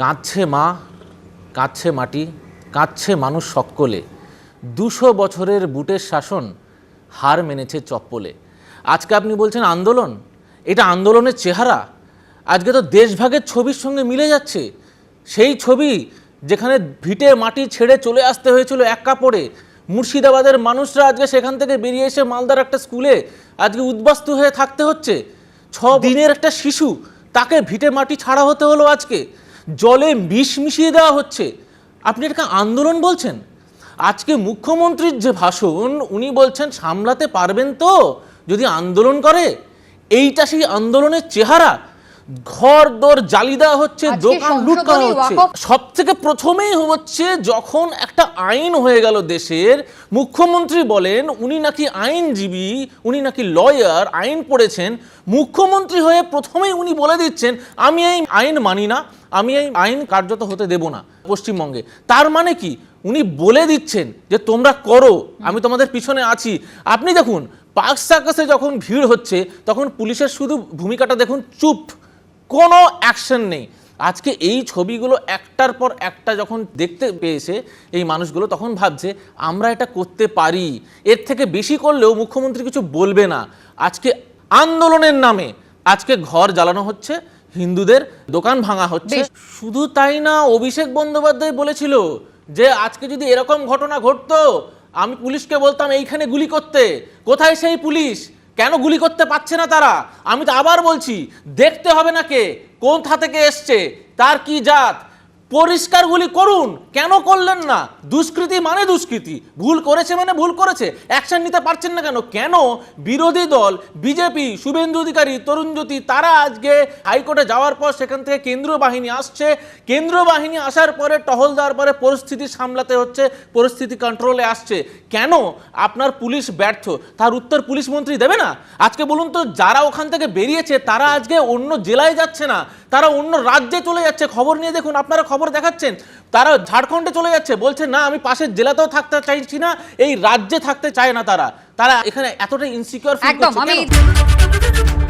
কাঁদছে মা কাঁদছে মাটি কাঁদছে মানুষ সকলে। দুশো বছরের বুটের শাসন হার মেনেছে চপ্পলে। আজকে আপনি বলছেন আন্দোলন? এটা আন্দোলনের চেহারা? আজকে তো দেশভাগের ছবির সঙ্গে মিলে যাচ্ছে। সেই ছবি যেখানে ভিটে মাটি ছেড়ে চলে আসতে হয়েছিল এক কাপড়ে। মুর্শিদাবাদের মানুষরা আজকে সেখান থেকে বেরিয়ে এসে মালদার একটা স্কুলে আজকে উদ্বাস্তু হয়ে থাকতে হচ্ছে। ছ দিনের একটা শিশু তাকে ভিটে মাটি ছাড়া হতে হলো আজকে। জলে বিষ মিশিয়ে দেওয়া হচ্ছে। আপনি এটাকে আন্দোলন বলছেন? আজকে মুখ্যমন্ত্রীর যে ভাষণ, উনি বলছেন, সামলাতে পারবেন তো? যদি আন্দোলন করে? এইটা সেই আন্দোলনের চেহারা। ঘর দর জ্বালি দেওয়া হচ্ছে দোকান লুট করা হচ্ছে। সব থেকে প্রথমেই হচ্ছে যখন একটা আইন হয়ে গেল দেশের মুখ্যমন্ত্রী বলেন উনি নাকি আইনজীবী উনি নাকি লয়ার আইন পড়েছেন। মুখ্যমন্ত্রী হয়ে প্রথমেই উনি বলে দিচ্ছেন আমি এই আইন মানি না আমি এই আইন কার্যত হতে দেব না পশ্চিমবঙ্গে। তার মানে কি? উনি বলে দিচ্ছেন যে তোমরা করো আমি তোমাদের পিছনে আছি। আপনি দেখুন পার্ক সার্কাসে যখন ভিড় হচ্ছে তখন পুলিশের শুধু ভূমিকাটা দেখুন চুপ। কোনো অ্যাকশন নেই। আজকে এই ছবিগুলো একটার পর একটা যখন দেখতে পেয়েছে এই মানুষগুলো তখন ভাবছে আমরা এটা করতে পারি। এর থেকে বেশি করলেও মুখ্যমন্ত্রী কিছু বলবে না। আজকে আন্দোলনের নামে আজকে ঘর জ্বালানো হচ্ছে হিন্দুদের দোকান ভাঙা হচ্ছে। শুধু তাই না অভিষেক বন্দ্যোপাধ্যায় বলেছিল যে আজকে যদি এরকম ঘটনা ঘটতো আমি পুলিশকে বলতাম এইখানে গুলি করতে। কোথায় সেই পুলিশ? কেন গুলি করতে পারছে না তারা? আমি তো আবার বলছি, দেখতে হবে না কে, কোন থা থেকে এসছে, তার কি জাত পরিষ্কার গুলি করুন। কেন করলেন না? দুষ্কৃতি মানে দুষ্কৃতি। ভুল করেছে মানে ভুল করেছে। অ্যাকশন নিতে পারছেন না কেন? কেন বিরোধী দল, বিজেপি, শুভেন্দু অধিকারী, তরুণ জ্যোতি, তারা আজকে হাইকোর্টে যাওয়ার পর সেখান থেকে কেন্দ্রীয় বাহিনী আসছে। কেন্দ্রীয় বাহিনী আসার পরে টহল দেওয়ার পরে পরিস্থিতি সামলাতে হচ্ছে, পরিস্থিতি কন্ট্রোলে আসছে। কেন? আপনার পুলিশ ব্যর্থ। তার উত্তর পুলিশ মন্ত্রী দেবে না? আজকে বলুন তো, যারা ওখান থেকে বেরিয়েছে, তারা আজকে অন্য জেলায় যাচ্ছে না। তারা অন্য রাজ্যে চলে যাচ্ছে। খবর নিয়ে দেখুন, আপনারা খবর দেখাচ্ছেন তারা ঝাড়খণ্ডে চলে যাচ্ছে বলছে না আমি পাশের জেলাতেও থাকতে চাইছি না এই রাজ্যে থাকতে চায় না তারা তারা এখানে এতটা ইনসিকিউর ফিল করছে?